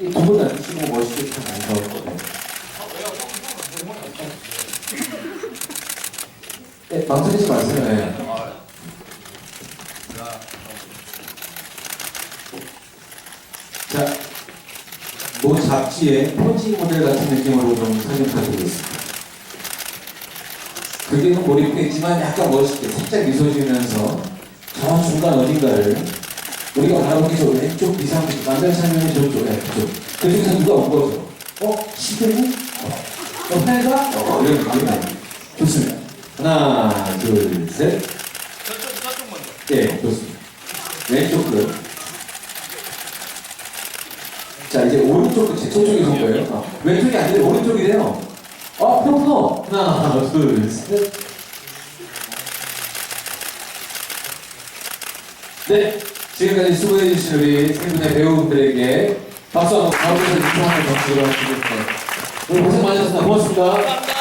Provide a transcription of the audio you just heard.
이두분 앉으시고 멋있게 참 앉아있거든요. 네, 망설이지 마세요. 네. 자, 모 잡지의 포지 모델 같은 느낌으로 좀 사진 부탁드리겠습니다. 그게는 몰입해 있지만 약간 멋있게 살짝 미소 지으면서 저 중간 어딘가를 우리가 바라보기 저 왼쪽 비상식 남자 설명이 저쪽 네, 그쪽 그쪽에서 누가 온 거죠? 어? 시드니? 어? 어 회가? 어 이런 느낌이 좋습니다. 하나 둘 셋 저쪽 저쪽 먼저. 예, 좋습니다. 왼쪽 끝. 자, 이제 오른쪽 끝, 저쪽이 온 거예요. 어, 왼쪽이 아니라 오른쪽이래요. 어, 프로포. 하나, 둘, 셋. 네, 지금까지 수고해주신 우리 세 분의 배우분들에게 박수 한번 가운데서 더 드리도록 하겠습니다. 오늘 고생 많으셨습니다. 고맙습니다.